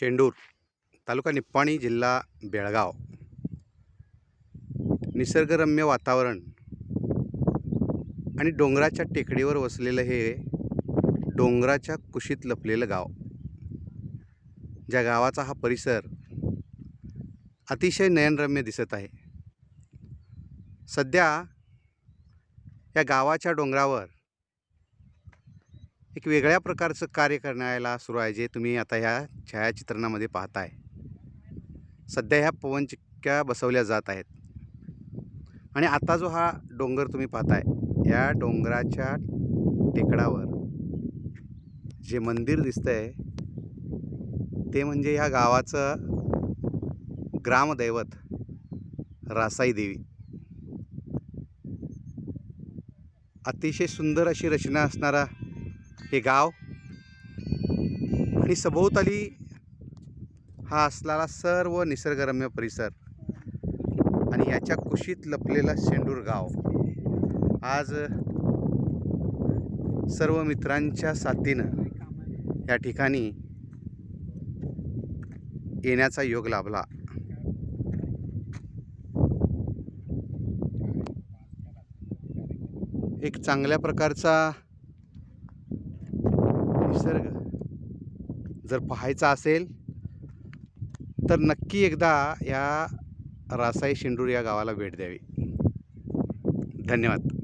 शेंडूर तालुका निप्पाणी जिल्हा बेळगाव. निसर्गरम्य वातावरण आणि डोंगराच्या टेकडीवर वसलेलं हे डोंगराच्या कुशीत लपलेलं गाव. ज्या गावाचा हा परिसर अतिशय नयनरम्य दिसत आहे. सध्या या गावाच्या डोंगरावर एक वेगळ्या प्रकारचं कार्य करण्याला सुरू आहे जे तुम्ही आता ह्या छायाचित्रणामध्ये पाहताय. सध्या ह्या पवनचिक्क्या बसवल्या जात आहेत. आणि आता जो हा डोंगर तुम्ही पाहताय या डोंगराच्या टेकडावर जे मंदिर दिसतंय ते म्हणजे ह्या गावाचं ग्रामदैवत रासाई देवी. अतिशय सुंदर अशी रचना असणारा हे गाव. आणि सभोवताली हा असणारा सर्व निसर्गरम्य परिसर आणि याच्या कुशीत लपलेला शेंडूर गाव. आज सर्व मित्रांच्या साथीनं या ठिकाणी येण्याचा योग लाभला. एक चांगल्या प्रकारचा निसर्ग. जर पाहायचा असेल तर नक्की एकदा या रासाई शेंडूर या गावाला भेट द्यावी. धन्यवाद.